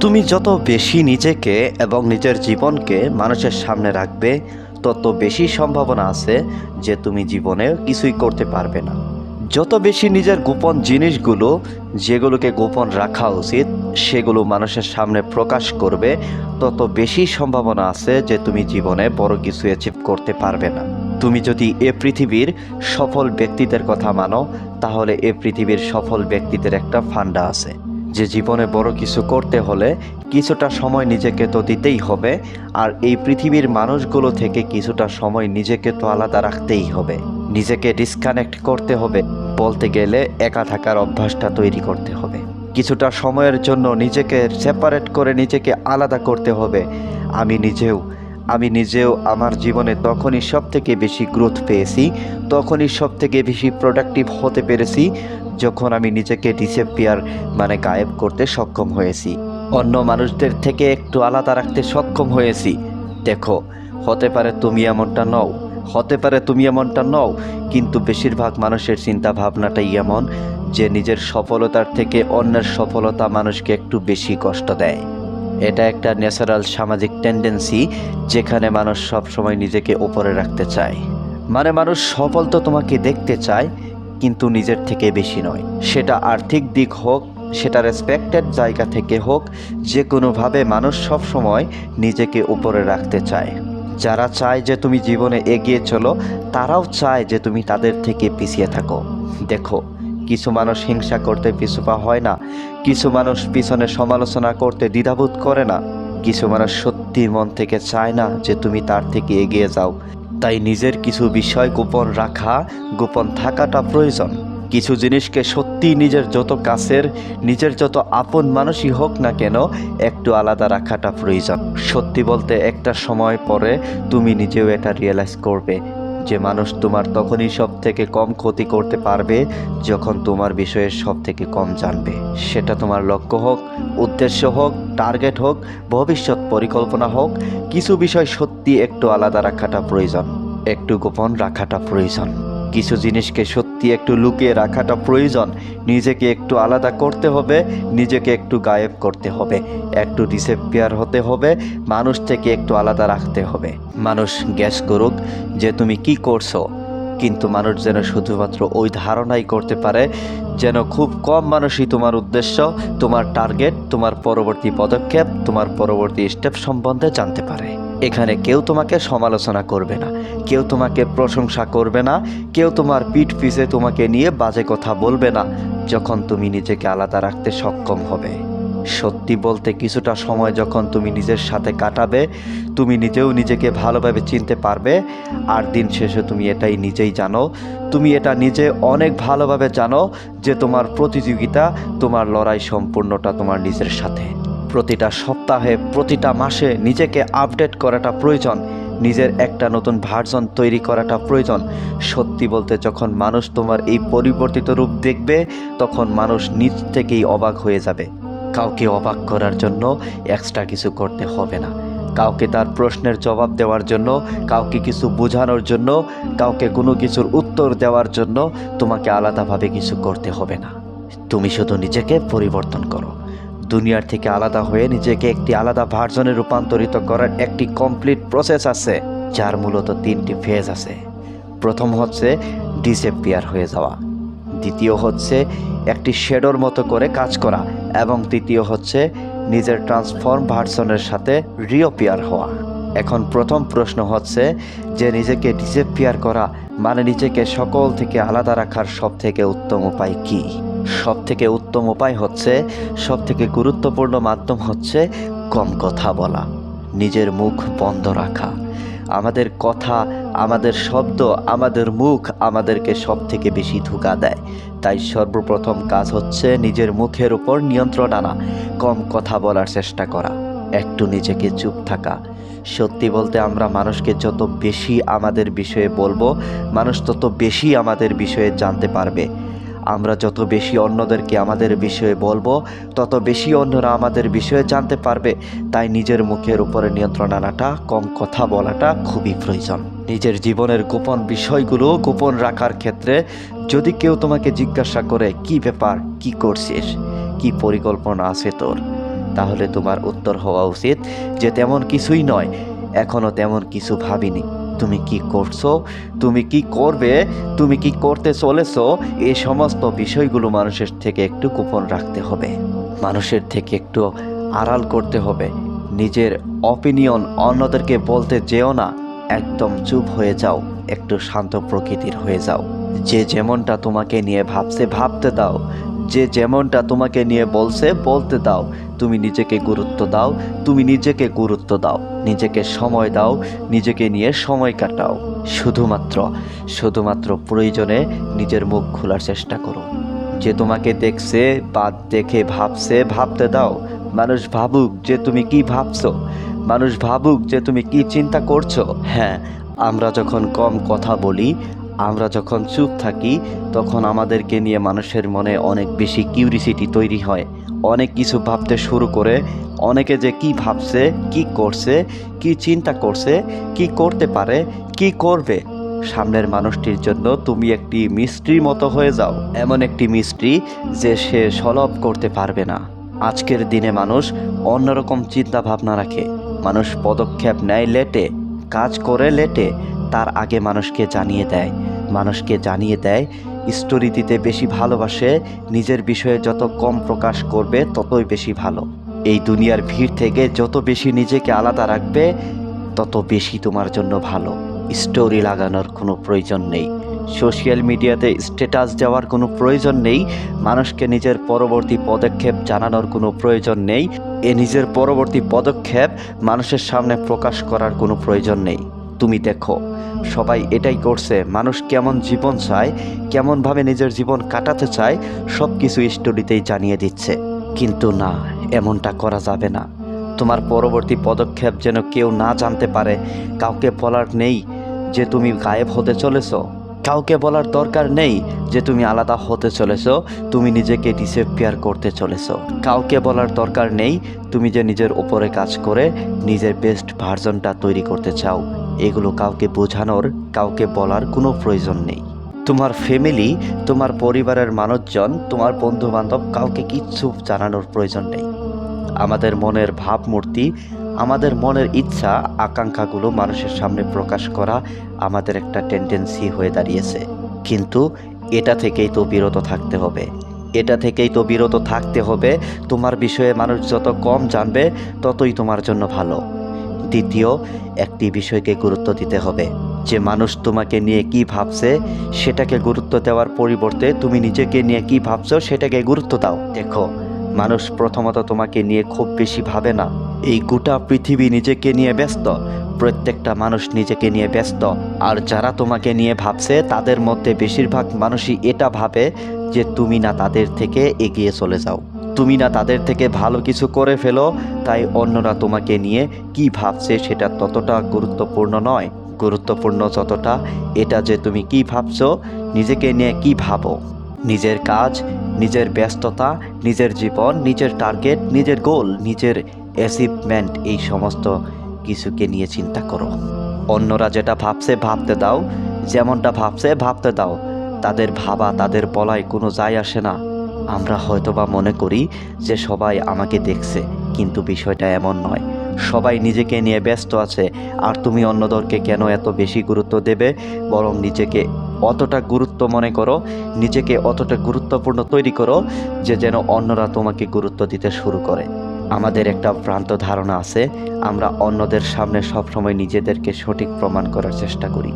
তুমি যত বেশি নিজেকে এবং নিজের জীবনকে মানুষের সামনে রাখবে, তত বেশি সম্ভাবনা আছে যে তুমি জীবনে কিছুই করতে পারবে না। যত বেশি নিজের গোপন জিনিসগুলো, যেগুলোকে গোপন রাখা উচিত, সেগুলো মানুষের সামনে প্রকাশ করবে, তত বেশি সম্ভাবনা আছে যে তুমি জীবনে বড় কিছু অ্যাচিভ করতে পারবে না। তুমি যদি এ পৃথিবীর সফল ব্যক্তিদের কথা মানো, তাহলে এ পৃথিবীর সফল ব্যক্তিদের একটা ফান্ডা আছে। যে জীবনে বড় কিছু করতে হলে কিছুটা সময় নিজেকে তো দিতেই হবে, আর এই পৃথিবীর মানুষগুলো থেকে কিছুটা সময় নিজেকে তো আলাদা রাখতেই হবে। নিজেকে ডিসকানেক্ট করতে হবে, বলতে গেলে একা থাকার অভ্যাসটা তৈরি করতে হবে। কিছুটা সময়ের জন্য নিজেকে সেপারেট করে নিজেকে আলাদা করতে হবে। আমি নিজেও আমি নিজেও আমার জীবনে তখনই সব থেকে বেশি গ্রোথ পেয়েছি, তখনই সব থেকে বেশি প্রোডাক্টিভ হতে পেরেছি, যখন আমি নিজেকে ডিসেপিয়ার মানে গায়েব করতে সক্ষম হয়েছি। অন্য মানুষদের থেকে একটু আলাদা রাখতে সক্ষম হয়েছি। দেখো, হতে পারে তুমি এমনটা নও, হতে পারে তুমি এমনটা নও, কিন্তু বেশিরভাগ মানুষের চিন্তা ভাবনাটাই এমন যে নিজের সফলতার থেকে অন্যের সফলতা মানুষকে একটু বেশি কষ্ট দেয়। এটা একটা ন্যাচারাল সামাজিক টেন্ডেন্সি যেখানে মানুষ সবসময় নিজেকে উপরে রাখতে চায়। মানে মানুষ সফল তো তোমাকে দেখতে চায়, কিন্তু নিজের থেকে বেশি নয়। সেটা আর্থিক দিক হোক, সেটা রেসপেক্টেড জায়গা থেকে হোক যে কোনোভাবে মানুষ সবসময় নিজেকে উপরে রাখতে চায়। যারা চায় যে তুমি জীবনে এগিয়ে চলো, তারাও চায় যে তুমি তাদের থেকে পিছিয়ে থাকো। দেখো কিছু মানুষ হিংসা করতে পিছুপা হয় না, কিছু মানুষ পিছনে সমালোচনা করতে দ্বিধাবোধ করে না, কিছু মানুষ সত্যি মন থেকে চায় না যে তুমি তার থেকে এগিয়ে যাও। তাই নিজের কিছু বিষয় গোপন রাখা, গোপন থাকাটা প্রয়োজন। কিছু জিনিসকে সত্যি নিজের যত কাছের, নিজের যত আপন মানুষই হোক না কেন, একটু আলাদা রাখাটা প্রয়োজন। সত্যি বলতে একটা সময় পরে তুমি নিজেও এটা রিয়েলাইজ করবে যে মানুষ তোমার তখনই সব থেকে কম ক্ষতি করতে পারবে যখন তোমার বিষয়ে সব থেকে কম জানবে। সেটা তোমার লক্ষ্য হোক, উদ্দেশ্য হোক, টার্গেট হোক, ভবিষ্যৎ পরিকল্পনা হোক, কিছু বিষয় সত্যি একটু আলাদা রাখাটা প্রয়োজন, একটু গোপন রাখাটা প্রয়োজন। কিছু জিনিসকে সত্যি একটু লুকিয়ে রাখাটা প্রয়োজন। নিজেকে একটু আলাদা করতে হবে, নিজেকে একটু গায়েব করতে হবে, একটু ডিসেপিয়ার হতে হবে মানুষ থেকে একটু আলাদা রাখতে হবে। মানুষ গ্যাস করুক যে তুমি কি করছ, কিন্তু মানুষ যেন শুধুমাত্র ওই ধারণাই করতে পারে, যেন খুব কম মানুষই তোমার উদ্দেশ্য, তোমার টার্গেট তোমার পরবর্তী পদক্ষেপ, তোমার পরবর্তী স্টেপ সম্বন্ধে জানতে পারে। এখানে কেউ তোমাকে সমালোচনা করবে না, কেউ তোমাকে প্রশংসা করবে না, কেউ তোমার পিঠ পিছে তোমাকে নিয়ে বাজে কথা বলবে না, যখন তুমি নিজেকে আলাদা রাখতে সক্ষম হবে। সত্যি বলতে কিছুটা সময় যখন তুমি নিজের সাথে কাটাবে, তুমি নিজেও নিজেকে ভালোভাবে চিনতে পারবে, আর দিন শেষে তুমি এটাই নিজেই জানো। তুমি এটা নিজে অনেক ভালোভাবে জানো যে তোমার প্রতিযোগিতা, তোমার লড়াই সম্পূর্ণটা তোমার নিজের সাথে। প্রতিটা সপ্তাহে, প্রতিটা মাসে নিজেকে আপডেট করাটা প্রয়োজন, নিজের একটা নতুন ভার্জন তৈরি করাটা প্রয়োজন। সত্যি বলতে যখন মানুষ তোমার এই পরিবর্তিত রূপ দেখবে, তখন মানুষ নিজ থেকেই অবাক হয়ে যাবে। কাউকে অবাক করার জন্য এক্সট্রা কিছু করতে হবে না। কাউকে তার প্রশ্নের জবাব দেওয়ার জন্য, কাউকে কিছু বোঝানোর জন্য, কাউকে কোনো কিছুর উত্তর দেওয়ার জন্য তোমাকে আলাদাভাবে কিছু করতে হবে না। তুমি শুধু নিজেকে পরিবর্তন করো। দুনিয়ার থেকে আলাদা হয়ে নিজেকে একটি আলাদা ভার্জনে রূপান্তরিত করার একটি কমপ্লিট প্রসেস আছে, যার মূলত তিনটি ফেজ আছে। প্রথম হচ্ছে ডিসেপিয়ার হয়ে যাওয়া, দ্বিতীয় হচ্ছে একটি শেডোর মতো করে কাজ করা, এবং তৃতীয় হচ্ছে নিজের ট্রান্সফর্ম ভার্সনের সাথে রিওপিয়ার হওয়া। এখন প্রথম প্রশ্ন হচ্ছে যে নিজেকে ডিসেপিয়ার করা মানে নিজেকে সকল থেকে আলাদা রাখার সব থেকে উত্তম উপায় কী? সব থেকে উত্তম উপায় হচ্ছে সব থেকে গুরুত্বপূর্ণ মাধ্যম হচ্ছে কম কথা বলা, নিজের মুখ বন্ধ রাখা। আমাদের কথা, আমাদের শব্দ, আমাদের মুখ আমাদেরকে সব থেকে বেশি ধোকা দেয়। তাই সর্বপ্রথম কাজ হচ্ছে নিজের মুখের উপর নিয়ন্ত্রণ আনা, কম কথা বলার চেষ্টা করা, একটু নিজেকে চুপ থাকা। সত্যি বলতে আমরা মানুষকে যত বেশি আমাদের বিষয়ে বলব, মানুষ তত বেশি আমাদের বিষয়ে জানতে পারবে। আমরা যত বেশি অন্যদেরকে আমাদের বিষয়ে বলব, তত বেশি অন্যরা আমাদের বিষয়ে জানতে পারবে। তাই নিজের মুখের উপরে নিয়ন্ত্রণ আনাটা, কম কথা বলাটা খুবই প্রয়োজন। নিজের জীবনের গোপন বিষয়গুলো গোপন রাখার ক্ষেত্রে যদি কেউ তোমাকে জিজ্ঞাসা করে, কি ব্যাপার? কি করছিস? কি পরিকল্পনা আছে তোর? তাহলে তোমার উত্তর হওয়া উচিত যে, তেমন কিছুই নয়। এখনও তেমন কিছু ভাবিনি। তুমি কি করছ? তুমি কি করবে? তুমি কি করতে চলেছো? এই সমস্ত বিষয়গুলো মানুষের থেকে একটু গোপন রাখতে হবে। মানুষের থেকে একটু আড়াল করতে হবে। নিজের অপিনিয়ন অন্যদেরকে বলতে যেও না। একদম চুপ হয়ে যাও। একটু শান্ত প্রকৃতির হয়ে যাও। যে যেমনটা তোমাকে নিয়ে ভাবছে, ভাবতে দাও। যে যেমনটা তোমাকে নিয়ে বলছে, বলতে দাও। তুমি নিজেকে গুরুত্ব দাও, তুমি নিজেকে গুরুত্ব দাও। নিজেকে সময় দাও, নিজেকে নিয়ে সময় কাটাও। শুধুমাত্র শুধুমাত্র প্রয়োজনে নিজের মুখ খোলার চেষ্টা করো। যে তোমাকে দেখছে বা দেখে ভাবছে, ভাবতে দাও। মানুষ ভাবুক যে তুমি কি ভাবছ। মানুষ ভাবুক যে তুমি কি চিন্তা করছ। হ্যাঁ আমরা যখন কম কথা বলি আমরা যখন চুপ থাকি, তখন আমাদেরকে নিয়ে মানুষের মনে অনেক বেশি কিউরিসিটি তৈরি হয়। অনেক কিছু ভাবতে শুরু করে, অনেকে যে কি ভাবছে, কি করছে, কি চিন্তা করছে, কি করতে পারে, কি করবে, সামনের মানুষটির জন্য তুমি একটি মিস্ত্রির মতো হয়ে যাও। এমন একটি মিস্ত্রি যে সে সলভ করতে পারবে না। আজকের দিনে মানুষ অন্যরকম চিন্তা ভাবনা রাখে। মানুষ পদক্ষেপ নেয় লেটে, কাজ করে লেটে তার আগে মানুষকে জানিয়ে দেয়। মানুষকে জানিয়ে দেয় স্টোরি দিতে বেশি ভালোবাসে, নিজের বিষয়ে যত কম প্রকাশ করবে ততই বেশি ভালো। এই দুনিয়ার ভিড় থেকে যত বেশি নিজেকে আলাদা রাখবে, তত বেশি তোমার জন্য ভালো। স্টোরি লাগানোর কোনো প্রয়োজন নেই। সোশ্যাল মিডিয়াতে স্ট্যাটাস দেওয়ার কোনো প্রয়োজন নেই। মানুষকে নিজের পরবর্তী পদক্ষেপ জানানোর কোনো প্রয়োজন নেই। এ নিজের পরবর্তী পদক্ষেপ মানুষের সামনে প্রকাশ করার কোনো প্রয়োজন নেই। তুমি দেখো। সবাই এটাই করছে। মানুষ কেমন জীবন চায়, কেমনভাবে নিজের জীবন কাটাতে চায় সব কিছু স্টোরিতেই জানিয়ে দিচ্ছে। কিন্তু না, এমনটা করা যাবে না। তোমার পরবর্তী পদক্ষেপ যেন কেউ না জানতে পারে। কাউকে বলার নেই যে তুমি গায়েব হতে চলেছ। কাউকে বলার দরকার নেই যে তুমি আলাদা হতে চলেছো, তুমি নিজেকে ডিসেপিয়ার করতে চলেছো। কাউকে বলার দরকার নেই তুমি যে নিজের ওপরে কাজ করে নিজের বেস্ট ভার্জনটা তৈরি করতে চাও। এগুলো কাউকে বোঝানোর, কাউকে বলার কোনো প্রয়োজন নেই। তোমার ফ্যামিলি তোমার পরিবারের মানুষজন, তোমার বন্ধু বান্ধব কাউকে কিচ্ছু জানানোর প্রয়োজন নেই। আমাদের মনের ভাবমূর্তি, আমাদের মনের ইচ্ছা, আকাঙ্ক্ষাগুলো মানুষের সামনে প্রকাশ করা আমাদের একটা টেন্ডেন্সি হয়ে দাঁড়িয়েছে। কিন্তু এটা থেকেই তো বিরত থাকতে হবে। এটা থেকেই তো বিরত থাকতে হবে। তোমার বিষয়ে মানুষ যত কম জানবে, ততই তোমার জন্য ভালো। দ্বিতীয় একটি বিষয়কে গুরুত্ব দিতে হবে। যে মানুষ তোমাকে নিয়ে কি ভাবছে, সেটাকে গুরুত্ব দেওয়ার পরিবর্তে তুমি নিজেকে নিয়ে কি ভাবছ, সেটাকে গুরুত্ব দাও। দেখো, মানুষ প্রথমত তোমাকে নিয়ে খুব বেশি ভাবে না। এই গোটা পৃথিবী নিজেকে নিয়ে ব্যস্ত, প্রত্যেকটা মানুষ নিজেকে নিয়ে ব্যস্ত। আর যারা তোমাকে নিয়ে ভাবছে, তাদের মধ্যে বেশিরভাগ মানুষই এটা ভাবে যে তুমি না তাদের থেকে এগিয়ে চলে যাও। তুমি না তাদের থেকে ভালো কিছু করে ফেলো, তাই অন্যরা তোমাকে নিয়ে কি ভাবছে সেটা ততটা গুরুত্বপূর্ণ নয়। গুরুত্বপূর্ণ যতটা, এটা যে তুমি কি ভাবছ, নিজেকে নিয়ে কি ভাবো? নিজের কাজ, নিজের ব্যস্ততা, নিজের জীবন, নিজের টার্গেট, নিজের গোল, নিজের অ্যাচিভমেন্ট, এই সমস্ত কিছুকে নিয়ে চিন্তা করো। অন্যরা যেটা ভাবছে ভাবতে দাও, যেমনটা ভাবছে ভাবতে দাও। তাদের ভাবা, তাদের বলায় কোনো যায় আসে না। আমরা হয়তোবা মনে করি যে সবাই আমাকে দেখছে, কিন্তু বিষয়টা এমন নয়। সবাই নিজেকে নিয়ে ব্যস্ত আছে, আর তুমি অন্যদেরকে কেন এত বেশি গুরুত্ব দেবে? বরং নিজেকে অতটা গুরুত্ব মনে করো, নিজেকে অতটা গুরুত্বপূর্ণ তৈরি করো, যে যেন অন্যরা তোমাকে গুরুত্ব দিতে শুরু করে। আমাদের একটা ভ্রান্ত ধারণা আছে, আমরা অন্যদের সামনে সবসময় নিজেদেরকে সঠিক প্রমাণ করার চেষ্টা করি।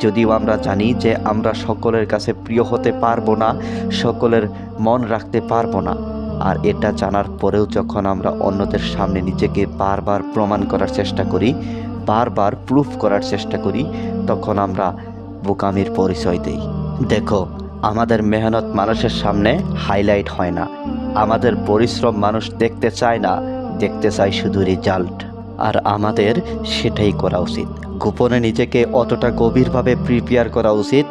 যদিও আমরা জানি যে আমরা সকলের কাছে প্রিয় হতে পারব না, সকলের মন রাখতে পারব না। আর এটা জানার পরেও যখন আমরা অন্যদের সামনে নিজেকে বারবার প্রমাণ করার চেষ্টা করি, বারবার প্রুফ করার চেষ্টা করি, তখন আমরা বোকামির পরিচয় দিই। দেখো, আমাদের মেহনত মানুষের সামনে হাইলাইট হয় না। আমাদের পরিশ্রম মানুষ দেখতে চায় না, দেখতে চায় শুধু রেজাল্ট আর আমাদের সেটাই করা উচিত। গোপনে নিজেকে অতটা গভীরভাবে প্রিপেয়ার করা উচিত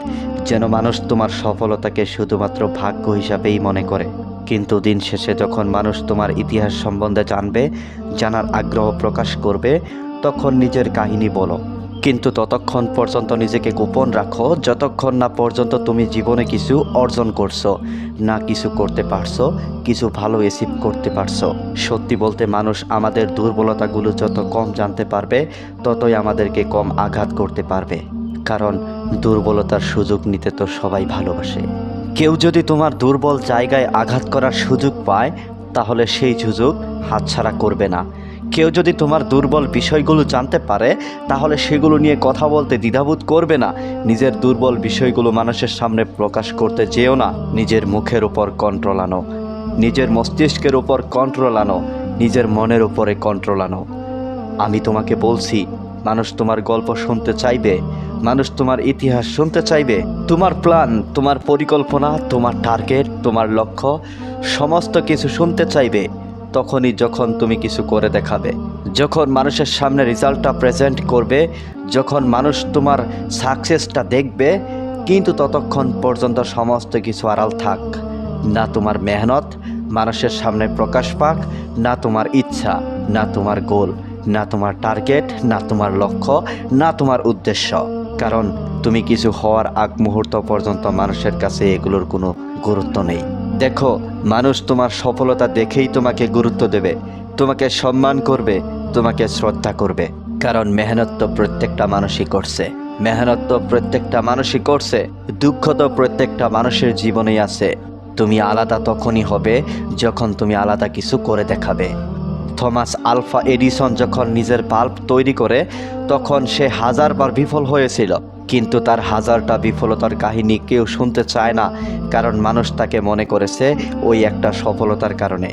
যেন মানুষ তোমার সফলতাকে শুধুমাত্র ভাগ্য হিসাবেই মনে করে। কিন্তু দিন শেষে যখন মানুষ তোমার ইতিহাস সম্বন্ধে জানবে, জানার আগ্রহ প্রকাশ করবে, তখন নিজের কাহিনী বলো। কিন্তু ততক্ষণ পর্যন্ত নিজেকে গোপন রাখো, যতক্ষণ না পর্যন্ত তুমি জীবনে কিছু অর্জন করছ, না কিছু করতে পারছ, কিছু ভালো অ্যাচিভ করতে পারছ। সত্যি বলতে মানুষ আমাদের দুর্বলতাগুলো যত কম জানতে পারবে, ততই আমাদেরকে কম আঘাত করতে পারবে। কারণ দুর্বলতার সুযোগ নিতে তো সবাই ভালোবাসে। কেউ যদি তোমার দুর্বল জায়গায় আঘাত করার সুযোগ পায়, তাহলে সেই সুযোগ হাতছাড়া করবে না। কেউ যদি তোমার দুর্বল বিষয়গুলো জানতে পারে, তাহলে সেগুলো নিয়ে কথা বলতে দ্বিধাবোধ করবে না। নিজের দুর্বল বিষয়গুলো মানুষের সামনে প্রকাশ করতে যেও না। নিজের মুখের উপর কন্ট্রোল আনো। নিজের মস্তিষ্কের উপর কন্ট্রোল আনো। নিজের মনের উপরে কন্ট্রোল আনো। আমি তোমাকে বলছি, মানুষ তোমার গল্প শুনতে চাইবে। মানুষ তোমার ইতিহাস শুনতে চাইবে। তোমার প্ল্যান তোমার পরিকল্পনা, তোমার টার্গেট তোমার লক্ষ্য, সমস্ত কিছু শুনতে চাইবে। তখনই যখন তুমি কিছু করে দেখাবে, যখন মানুষের সামনে রেজাল্টটা প্রেজেন্ট করবে, যখন মানুষ তোমার সাকসেসটা দেখবে, কিন্তু ততক্ষণ পর্যন্ত সমস্ত কিছু আড়াল থাক। না তোমার মেহনত, মানুষের সামনে প্রকাশ পাক, না তোমার ইচ্ছা, না তোমার গোল না তোমার টার্গেট না তোমার লক্ষ্য, না তোমার উদ্দেশ্য। কারণ তুমি কিছু হওয়ার আগ মুহূর্ত পর্যন্ত মানুষের কাছে এগুলোর কোনো গুরুত্ব নেই। দেখো মানুষ তোমার সফলতা দেখেই তোমাকে গুরুত্ব দেবে, তোমাকে সম্মান করবে, তোমাকে শ্রদ্ধা করবে। কারণ মেহনত তো প্রত্যেকটা মানুষই করছে। মেহনত তো প্রত্যেকটা মানুষই করছে, দুঃখ তো প্রত্যেকটা মানুষের জীবনেই আছে। তুমি আলাদা তখনই হবে যখন তুমি আলাদা কিছু করে দেখাবে। থমাস আলফা এডিসন যখন নিজের বাল্ব তৈরি করে, তখন সে হাজারবার বিফল হয়েছিল। কিন্তু তার হাজারটা বিফলতার কাহিনী কেউ শুনতে চায় না, কারণ মানুষ তাকে মনে করেছে ওই একটা সফলতার কারণে।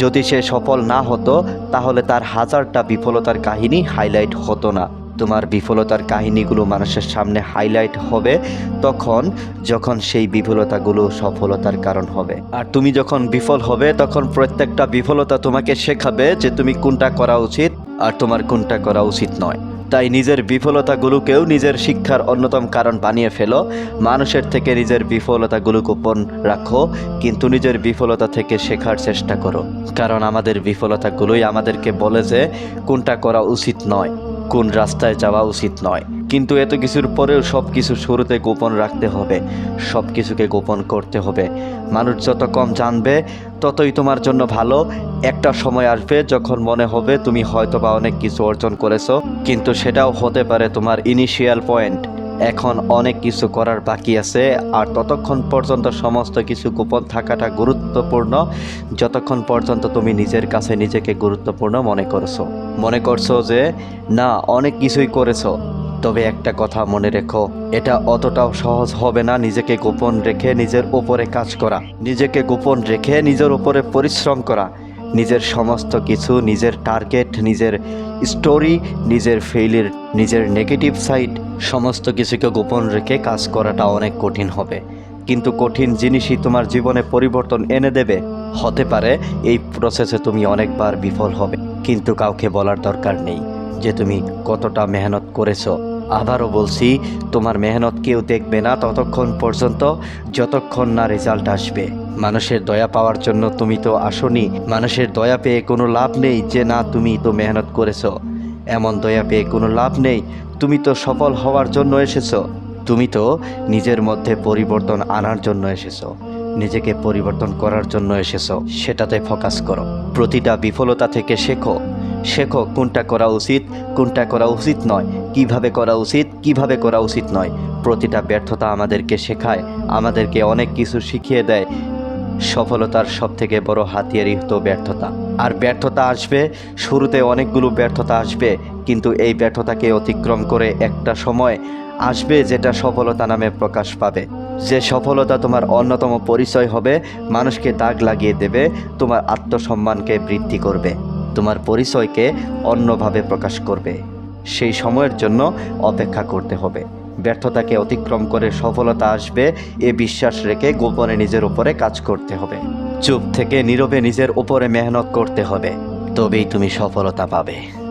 যদি সে সফল না হতো, তাহলে তার হাজারটা বিফলতার কাহিনী হাইলাইট হতো না। তোমার বিফলতার কাহিনীগুলো মানুষের সামনে হাইলাইট হবে তখন, যখন সেই বিফলতাগুলো সফলতার কারণ হবে। আর তুমি যখন বিফল হবে, তখন প্রত্যেকটা বিফলতা তোমাকে শেখাবে যে তুমি কোনটা করা উচিত আর তোমার কোনটা করা উচিত নয়। তাই নিজের বিফলতাগুলোকেও নিজের শিক্ষার অন্যতম কারণ বানিয়ে ফেলো। মানুষের থেকে নিজের বিফলতাগুলো গোপন রাখো, কিন্তু নিজের বিফলতা থেকে শেখার চেষ্টা করো। কারণ আমাদের বিফলতাগুলোই আমাদেরকে বলে যে, কোনটা করা উচিত নয়। কোন রাস্তায় যাওয়া উচিত নয়। কিন্তু এত কিছুর পরেও সব কিছু শুরুতে গোপন রাখতে হবে। সব কিছুকে গোপন করতে হবে। মানুষ যত কম জানবে, ততই তোমার জন্য ভালো। একটা সময় আসবে যখন মনে হবে তুমি হয়তো বা অনেক কিছু অর্জন করেছ, কিন্তু সেটাও হতে পারে তোমার ইনিশিয়াল পয়েন্ট এখন অনেক কিছু করার বাকি আছে, আর ততক্ষণ পর্যন্ত সমস্ত কিছু গোপন থাকাটা গুরুত্বপূর্ণ। যতক্ষণ পর্যন্ত তুমি নিজের কাছে নিজেকে গুরুত্বপূর্ণ মনে করছ। মনে করছ যে, না, অনেক কিছুই করেছ। তবে একটা কথা মনে রেখো, এটা অতটাও সহজ হবে না নিজেকে গোপন রেখে নিজের ওপরে কাজ করা। নিজেকে গোপন রেখে নিজের ওপরে পরিশ্রম করা। নিজের সমস্ত কিছু, নিজের টার্গেট, নিজের স্টোরি, নিজের ফেইলের নিজের নেগেটিভ সাইড, সমস্ত কিছুকে গোপন রেখে কাজ করাটা অনেক কঠিন হবে। কিন্তু কঠিন জিনিসই তোমার জীবনে পরিবর্তন এনে দেবে। হতে পারে এই প্রসেসে তুমি অনেকবার বিফল হবে। কিন্তু কাউকে বলার দরকার নেই যে তুমি কতটা মেহনত করেছ। আবারও বলছি, তোমার মেহনত কেউ দেখবে না ততক্ষণ পর্যন্ত, যতক্ষণ না রেজাল্ট আসবে। মানুষের দয়া পাওয়ার জন্য তুমি তো আসনি। মানুষের দয়া পেয়ে কোনো লাভ নেই যে না তুমি তো মেহনত করেছ। এমন দয়া পেয়ে কোনো লাভ নেই, তুমি তো সফল হওয়ার জন্য এসেছ। তুমি তো নিজের মধ্যে পরিবর্তন আনার জন্য এসেছ। নিজেকে পরিবর্তন করার জন্য এসেছ। সেটাতে ফোকাস করো। প্রতিটা বিফলতা থেকে শেখো। শেখো, কোনটা করা উচিত, কোনটা করা উচিত নয়। কীভাবে করা উচিত, কীভাবে করা উচিত নয়। প্রতিটা ব্যর্থতা আমাদেরকে শেখায়, আমাদেরকে অনেক কিছু শিখিয়ে দেয়। সফলতার সব থেকে বড় হাতিয়ারই হতো ব্যর্থতা। আর ব্যর্থতা আসবে, শুরুতে অনেকগুলো ব্যর্থতা আসবে, কিন্তু এই ব্যর্থতাকে অতিক্রম করে একটা সময় আসবে যেটা সফলতা নামে প্রকাশ পাবে। যে সফলতা তোমার অন্যতম পরিচয় হবে, মানুষকে দাগ লাগিয়ে দেবে, তোমার আত্মসম্মানকে বৃদ্ধি করবে, তোমার পরিচয়কে অন্যভাবে প্রকাশ করবে। সেই সময়ের জন্য অপেক্ষা করতে হবে। ব্যর্থতাকে অতিক্রম করে সফলতা আসবে, এ বিশ্বাস রেখে গোপনে নিজের উপরে কাজ করতে হবে। চুপ থেকে নীরবে নিজের উপরে মেহনত করতে হবে, তবেই তুমি সফলতা পাবে।